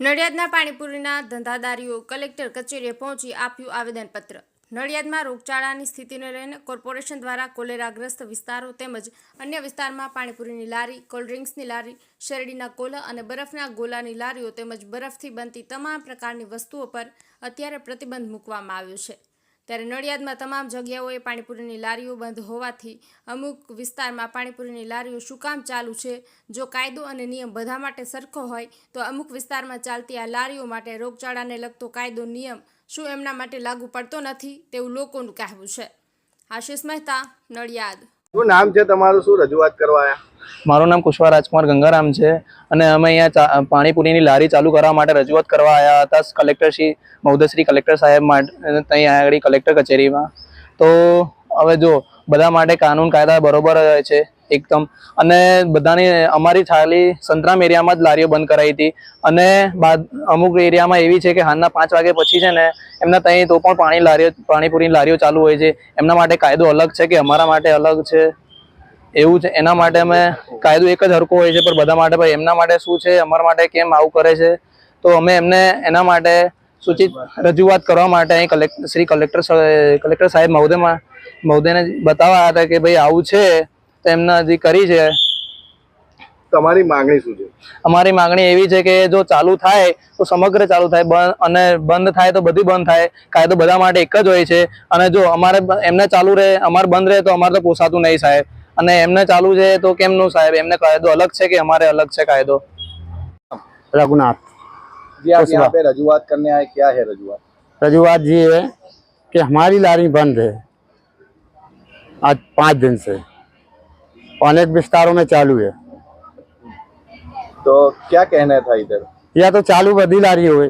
નડિયાદના પાણીપુરીના ધંધાદારીઓ collector કચેરીએ પહોંચી આપ્યું આવેદનપત્ર. નડિયાદમાં રોગચાળાની સ્થિતિને લઈને કોર્પોરેશન દ્વારા કોલેરાગ્રસ્ત વિસ્તારો તેમજ અન્ય વિસ્તારમાં પાણીપુરીની લારી કોલ્ડ્રિંક્સની લારી, શેરડીના કોલા અને બરફના ગોલાની લારીઓ તેમજ બરફથી બનતી તમામ પ્રકારની વસ્તુઓ પર અત્યારે પ્રતિબંધ મૂકવામાં આવ્યો છે. ત્યારે નડિયાદમાં તમામ જગ્યાઓએ પાણીપુરીની લારીઓ બંધ હોવાથી અમુક વિસ્તારમાં પાણીપુરીની લારીઓ શું કામ ચાલુ છે, જો કાયદો અને નિયમ બધા માટે સરખો હોય, તો અમુક વિસ્તારમાં ચાલતી આ લારીઓ માટે રોગચાળાને લગતો કાયદો, નિયમ શું એમના માટે લાગુ પડતો નથી તેવું લોકોનું કહેવું છે. આશિષ મહેતા, નડિયાદ. શું નામ છે તમારું? શું રજૂઆત કરવા મારું નામ કુશવા રાજકુમાર ગંગારામ છે અને અમે અહીંયા પાણીપુરીની લારી ચાલુ કરવા માટે રજૂઆત કરવા આવ્યા હતા કલેક્ટર શ્રી મહોદયશ્રી કલેક્ટર સાહેબ માટે ત્યાં આગળ કલેક્ટર કચેરીમાં. તો હવે જો, બધા માટે કાનૂન કાયદા બરોબર છે એકદમ. અને બધાની, અમારી ખાલી સંતરામ એરિયામાં જ લારીઓ બંધ કરાવી હતી. અને બાદ, અમુક એરિયામાં એવી છે કે હાલના પાંચ વાગે પછી છે ને, એમના ત્યાં તો પણ પાણી લારીઓ, પાણીપુરીની લારીઓ ચાલુ હોય છે. એમના માટે કાયદો અલગ છે કે અમારા માટે અલગ છે? એવું છે એના માટે અમે કાયદો એક જ હરકો હોય છે પણ બધા માટે ભાઈ એમના માટે શું છે અમારા માટે કેમ આવું કરે છે? તો અમે એમને એના માટે સૂચિત રજૂઆત કરવા માટે અહીં કલેક્ટર શ્રી કલેક્ટર કલેક્ટર સાહેબ મહોદયમાં મહોદયને બતાવવા હતા કે ભાઈ આવું છે તો એમને હજી કરી છે. તમારી માંગણી શું છે? અમારી માંગણી એવી છે કે જો ચાલુ થાય તો સમગ્ર ચાલુ થાય અને બંધ થાય તો બધી બંધ થાય કાયદો બધા માટે એક જ હોય છે અને જો અમારે એમને ચાલુ રહે અમારે બંધ રહે તો અમારે તો પોસાતું નહીં સાહેબ. અને એમને ચાલુ છે તો કેમનું સાહેબ એમને કાયદો અલગ છે કે અમારે અલગ છે કાયદો रघुनाथ जी आप कुशवा। यहाँ पे रजूआत करने आए क्या है रजूआत रजुआत ये है कि हमारी लारी बंद है आज पाँच दिन से और अनेक विस्तारों में चालू है तो क्या कहना था इधर या तो चालू बद्दी लारी हो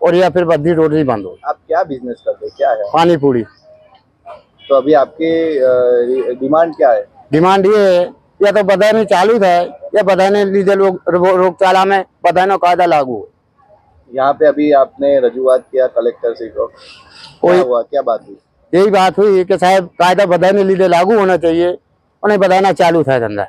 और या फिर बद्दी रोटी बंद हो आप क्या बिजनेस करते हैं? क्या है पानी पूरी तो अभी आपकी अ, डिमांड क्या है डिमांड ये है या तो बधाने चालू था या बधाने લીધે लोग रोगचाला में बधाने कायदा लागू हो यहाँ पे अभी आपने रजूआत किया कलेक्टर से को क्या कोई- हुआ क्या बात हुई यही बात हुई कि साहब कायदा बधाने લીધે लागू होना चाहिए અને બધાના ચાલુ થાય ધંધા